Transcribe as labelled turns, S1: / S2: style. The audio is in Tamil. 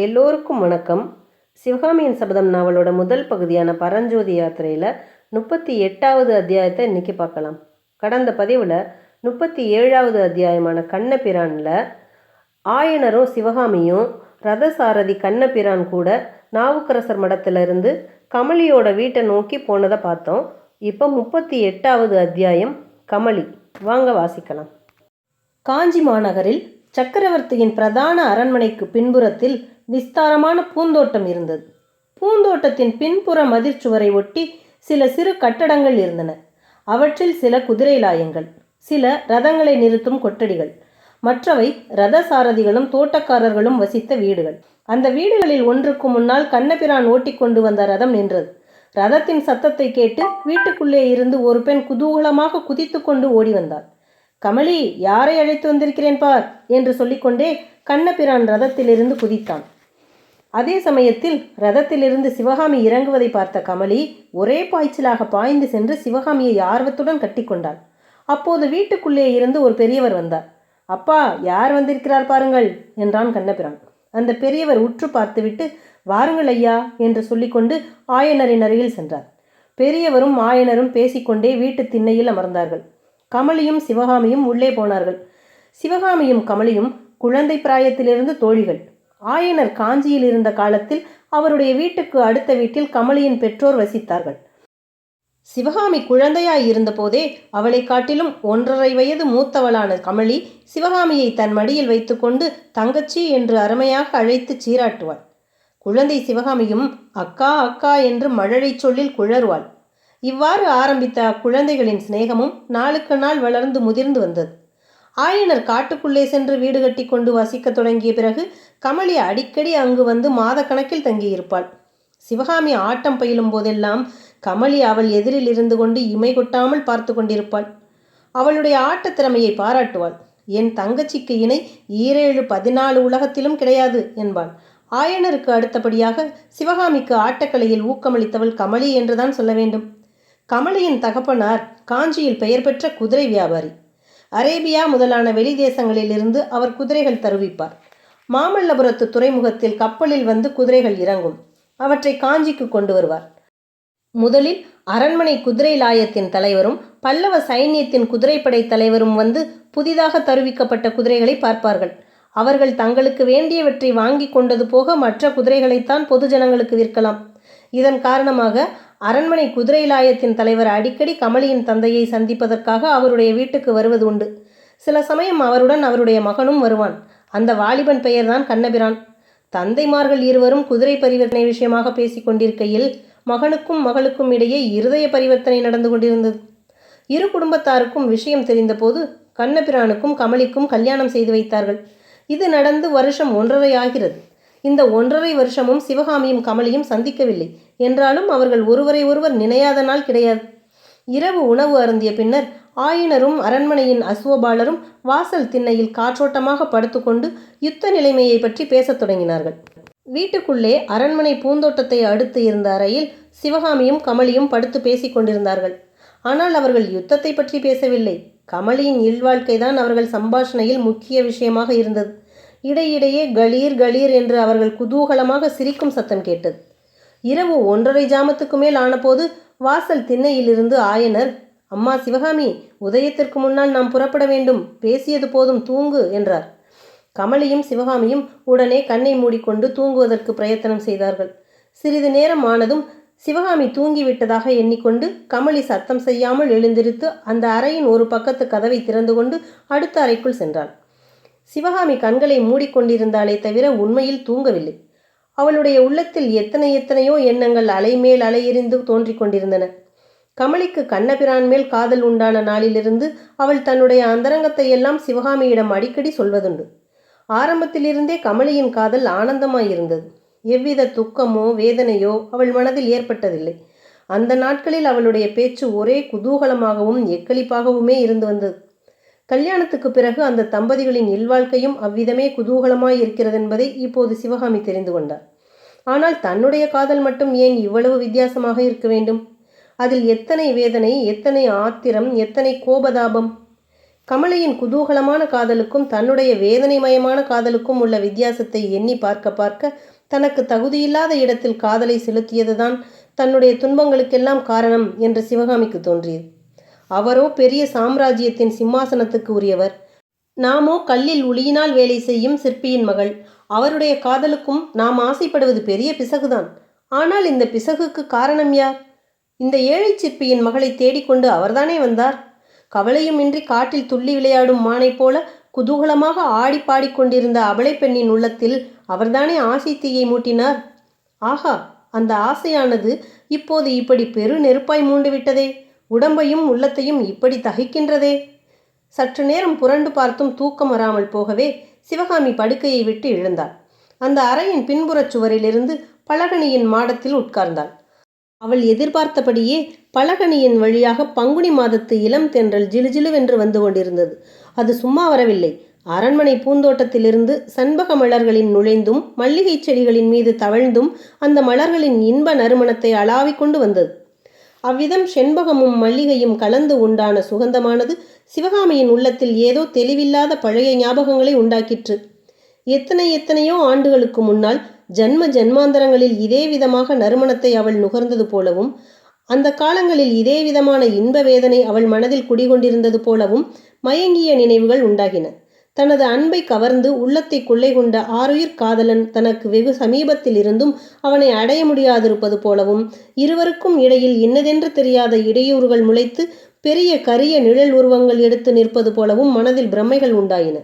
S1: எல்லோருக்கும் வணக்கம். சிவகாமியின் சபதம் நாவலோட முதல் பகுதியான பரஞ்சோதி யாத்திரையில் முப்பத்தி எட்டாவது அத்தியாயத்தை இன்னைக்கு பார்க்கலாம். கடந்த பதிவில் முப்பத்தி ஏழாவது அத்தியாயமான கண்ணபிரானில் ஆயனரும் சிவகாமியும் ரதசாரதி கண்ணபிரான் கூட நாவுக்கரசர் மடத்திலிருந்து கமலியோட வீட்டை நோக்கி போனதை பார்த்தோம். இப்போ முப்பத்தி எட்டாவது அத்தியாயம் கமலி. வாங்க வாசிக்கலாம். காஞ்சி மாநகரில் சக்கரவர்த்தியின் பிரதான அரண்மனைக்கு பின்புறத்தில் விஸ்தாரமான பூந்தோட்டம் இருந்தது. பூந்தோட்டத்தின் பின்புற மதிர்ச்சுவரை ஒட்டி சில சிறு கட்டடங்கள் இருந்தன. அவற்றில் சில குதிரை லாயங்கள் சில ரதங்களை நிறுத்தும் கொட்டடிகள் மற்றவை ரத சாரதிகளும் தோட்டக்காரர்களும் வசித்த வீடுகள். அந்த வீடுகளில் ஒன்றுக்கு முன்னால் கண்ணபிரான் ஓட்டிக்கொண்டு வந்த ரதம் நின்றது. ரதத்தின் சத்தத்தை கேட்டு வீட்டுக்குள்ளே இருந்து ஒரு பெண் குதூகலமாக குதித்துக்கொண்டு ஓடி வந்தாள். கமலி யாரை அழைத்து வந்திருக்கிறேன் பார்? என்று சொல்லிக்கொண்டே கண்ணபிரான் ரதத்திலிருந்து குதித்தான். அதே சமயத்தில் ரதத்திலிருந்து சிவகாமி இறங்குவதை பார்த்த கமலி ஒரே பாய்ச்சலாக பாய்ந்து சென்று சிவகாமியை ஆர்வத்துடன் கட்டிக்கொண்டாள் அப்போது வீட்டுக்குள்ளே இருந்து ஒரு பெரியவர் வந்தார். அப்பா யார் வந்திருக்கிறார் பாருங்கள் என்றான் கண்ணபிரான். அந்த பெரியவர் உற்று பார்த்துவிட்டு வாருங்கள் ஐயா என்று சொல்லிக்கொண்டு ஆயனரின் அருகில் சென்றார். பெரியவரும் ஆயனரும் பேசிக்கொண்டே வீட்டு திண்ணையில் அமர்ந்தார்கள். கமலியும் சிவகாமியும் உள்ளே போனார்கள். சிவகாமியும் கமலியும் குழந்தை பிராயத்திலிருந்து தோழிகள். ஆயனர் காஞ்சியில் இருந்த காலத்தில் அவருடைய வீட்டுக்கு அடுத்த வீட்டில் கமலியின் பெற்றோர் வசித்தார்கள். சிவகாமி குழந்தையாய் இருந்தபோதே அவளை காட்டிலும் ஒன்றரை வயது மூத்தவளான கமலி சிவகாமியை தன் மடியில் வைத்துக்கொண்டு தங்கச்சி என்று அருமையாக அழைத்து சீராட்டுவாள். குழந்தை சிவகாமியும் அக்கா அக்கா என்று மழலை சொல்லில் குழறுவாள். இவ்வாறு ஆரம்பித்த அக்குழந்தைகளின் சிநேகமும் நாளுக்கு நாள் வளர்ந்து முதிர்ந்து வந்தது. ஆயனர் காட்டுக்குள்ளே சென்று வீடு கட்டி கொண்டு வசிக்க தொடங்கிய பிறகு கமலி அடிக்கடி அங்கு வந்து மாதக்கணக்கில் தங்கியிருப்பாள். சிவகாமி ஆட்டம் பயிலும் போதெல்லாம் கமலி அவள் எதிரில் இருந்து கொண்டு இமை கொட்டாமல் பார்த்து கொண்டிருப்பாள். அவளுடைய ஆட்டத் திறமையை பாராட்டுவாள். என் தங்கச்சிக்கு இணை ஈரேழு பதினாலு உலகத்திலும் கிடையாது என்பாள். ஆயனருக்கு அடுத்தபடியாக சிவகாமிக்கு ஆட்டக்கலையில் ஊக்கமளித்தவள் கமலி என்றுதான் சொல்ல வேண்டும். கமலியின் தகப்பனார் காஞ்சியில் பெயர் பெற்ற குதிரை வியாபாரி. அரேபியா முதலான வெளி தேசங்களிலிருந்து அவர் குதிரைகள் தருவிப்பார். மாமல்லபுரத்து துறைமுகத்தில் கப்பலில் வந்து குதிரைகள் இறங்கும். அவற்றை காஞ்சிக்கு கொண்டு வருவார். முதலில் அரண்மனை குதிரை லாயத்தின் தலைவரும் பல்லவ சைன்யத்தின் குதிரைப்படை தலைவரும் வந்து புதிதாக தருவிக்கப்பட்ட குதிரைகளை பார்ப்பார்கள். அவர்கள் தங்களுக்கு வேண்டியவற்றை வாங்கி கொண்டது போக மற்ற குதிரைகளைத்தான் பொதுஜனங்களுக்கு விற்கலாம். இதன் காரணமாக அரண்மனை குதிரைலாயத்தின் தலைவர் அடிக்கடி கமலியின் தந்தையை சந்திப்பதற்காக அவருடைய வீட்டுக்கு வருவது உண்டு. சில சமயம் அவருடன் அவருடைய மகனும் வருவான். அந்த வாலிபன் பெயர்தான் கண்ணபிரான். தந்தைமார்கள் இருவரும் குதிரை பரிவர்த்தனை விஷயமாக பேசிக் கொண்டிருக்கையில் மகனுக்கும் மகளுக்கும் இடையே இருதய பரிவர்த்தனை நடந்து கொண்டிருந்தது. இரு குடும்பத்தாருக்கும் விஷயம் தெரிந்தபோது கண்ணபிரானுக்கும் கமலிக்கும் கல்யாணம் செய்து வைத்தார்கள். இது நடந்து வருஷம் ஒன்றரை ஆகிறது. இந்த ஒன்றரை வருஷமும் சிவகாமியும் கமலியும் சந்திக்கவில்லை. என்றாலும் அவர்கள் ஒருவரை ஒருவர் நினையாத நாள் கிடையாது. இரவு உணவு அருந்திய பின்னர் ஆயினரும் அரண்மனையின் அசுவபாலரும் வாசல் திண்ணையில் காற்றோட்டமாக படுத்துக்கொண்டு யுத்த நிலைமையை பற்றி பேசத் தொடங்கினார்கள். வீட்டுக்குள்ளே அரண்மனை பூந்தோட்டத்தை அடுத்து இருந்த அறையில் சிவகாமியும் கமலியும் படுத்து பேசிக் கொண்டிருந்தார்கள். ஆனால் அவர்கள் யுத்தத்தை பற்றி பேசவில்லை. கமலியின் இல்வாழ்க்கைதான் அவர்கள் சம்பாஷணையில் முக்கிய விஷயமாக இருந்தது. இடையிடையே கலீர் கலீர் என்று அவர்கள் குதூகலமாக சிரிக்கும் சத்தம் கேட்டது. இரவு ஒன்றரை ஜாமத்துக்கு மேல் ஆனபோது வாசல் திண்ணையிலிருந்து ஆயனர் அம்மா சிவகாமி உதயத்திற்கு முன்னால் நாம் புறப்பட வேண்டும் பேசியது போதும் தூங்கு என்றார். கமலியும் சிவகாமியும் உடனே கண்ணை மூடிக்கொண்டு தூங்குவதற்கு பிரயத்தனம் செய்தார்கள். சிறிது நேரம் ஆனதும் சிவகாமி தூங்கிவிட்டதாக எண்ணிக்கொண்டு கமலி சத்தம் செய்யாமல் எழுந்திருத்து அந்த அறையின் ஒரு பக்கத்து கதவை திறந்து கொண்டு அடுத்த அறைக்குள் சென்றாள். சிவகாமி கண்களை மூடிக்கொண்டிருந்தாலே தவிர உண்மையில் தூங்கவில்லை. அவளுடைய உள்ளத்தில் எத்தனை எத்தனையோ எண்ணங்கள் அலைமேல் அலையெறிந்து தோன்றிக் கொண்டிருந்தன. கமலிக்கு கண்ணபிரான் மேல் காதல் உண்டான நாளிலிருந்து அவள் தன்னுடைய அந்தரங்கத்தை எல்லாம் சிவகாமியிடம் அடிக்கடி சொல்வதுண்டு. ஆரம்பத்திலிருந்தே கமலியின் காதல் ஆனந்தமாயிருந்தது. எவ்வித துக்கமோ வேதனையோ அவள் மனதில் ஏற்பட்டதில்லை. அந்த நாட்களில் அவளுடைய பேச்சு ஒரே குதூகலமாகவும் எக்களிப்பாகவுமே இருந்து வந்தது. கல்யாணத்துக்கு பிறகு அந்த தம்பதிகளின் இல்வாழ்க்கையும் அவ்விதமே குதூகலமாய் இருக்கிறது என்பதை இப்போது சிவகாமி தெரிந்து கொண்டார். ஆனால் தன்னுடைய காதல் மட்டும் ஏன் இவ்வளவு வித்தியாசமாக இருக்க வேண்டும்? அதில் எத்தனை வேதனை எத்தனை ஆத்திரம் எத்தனை கோபதாபம்? கமலையின் குதூகலமான காதலுக்கும் தன்னுடைய வேதனைமயமான காதலுக்கும் உள்ள வித்தியாசத்தை எண்ணி பார்க்க பார்க்க தனக்கு தகுதியில்லாத இடத்தில் காதலை செலுத்தியதுதான் தன்னுடைய துன்பங்களுக்கெல்லாம் காரணம் என்று சிவகாமிக்கு தோன்றியது. அவரோ பெரிய சாம்ராஜ்யத்தின் சிம்மாசனத்துக்கு உரியவர். நாமோ கல்லில் உளியினால் வேலை செய்யும் சிற்பியின் மகள். அவருடைய காதலுக்கும் நாம் ஆசைப்படுவது பெரிய பிசகுதான். ஆனால் இந்த பிசகுக்கு காரணம் யார்? இந்த ஏழை சிற்பியின் மகளை தேடிக்கொண்டு அவர்தானே வந்தார்? கவலையுமின்றி காட்டில் துள்ளி விளையாடும் மானைப் போல குதூகலமாக ஆடி பாடிக்கொண்டிருந்த அபலை பெண்ணின் உள்ளத்தில் அவர்தானே ஆசை தீயை மூட்டினார்? ஆஹா அந்த ஆசையானது இப்போது இப்படி பெரு நெருப்பாய் மூண்டு விட்டதே. உடம்பையும் உள்ளத்தையும் இப்படி தகிக்கின்றதே? சற்று நேரம் புரண்டு பார்த்தும் தூக்கம் வராமல் போகவே சிவகாமி படுக்கையை விட்டு எழுந்தாள். அந்த அறையின் பின்புறச் சுவரிலிருந்து பலகணியின் மாடத்தில் உட்கார்ந்தாள். அவள் எதிர்பார்த்தபடியே பலகணியின் வழியாக பங்குனி மாதத்து இளம் தென்றல் ஜிலுஜிலுவென்று வந்து கொண்டிருந்தது. அது சும்மா வரவில்லை. அரண்மனை பூந்தோட்டத்திலிருந்து சண்பக மலர்களின் நுழைந்தும் மல்லிகை செடிகளின் மீது தவழ்ந்தும் அந்த மலர்களின் இன்ப நறுமணத்தை அளாவிக் கொண்டு வந்தது. அவ்விதம் செண்பகமும் மல்லிகையும் கலந்து உண்டான சுகந்தமானது சிவகாமியின் உள்ளத்தில் ஏதோ தெளிவில்லாத பழைய ஞாபகங்களை உண்டாக்கிற்று. எத்தனை எத்தனையோ ஆண்டுகளுக்கு முன்னால் ஜன்ம ஜன்மாந்தரங்களில் இதே விதமாக நறுமணத்தை அவள் நுகர்ந்தது போலவும் அந்த காலங்களில் இதே விதமான இன்ப வேதனை அவள் மனதில் குடிகொண்டிருந்தது போலவும் மயங்கிய நினைவுகள் உண்டாகின. தனது அன்பை கவர்ந்து உள்ளத்தை கொள்ளை கொண்ட ஆருயிர் காதலன் தனக்கு வெகு சமீபத்தில் இருந்தும் அவனை அடைய முடியாதிருப்பது போலவும் இருவருக்கும் இடையில் இன்னதென்று தெரியாத இடையூறுகள் முளைத்து பெரிய கரிய நிழல் உருவங்கள் எடுத்து நிற்பது போலவும் மனதில் பிரமைகள் உண்டாயின.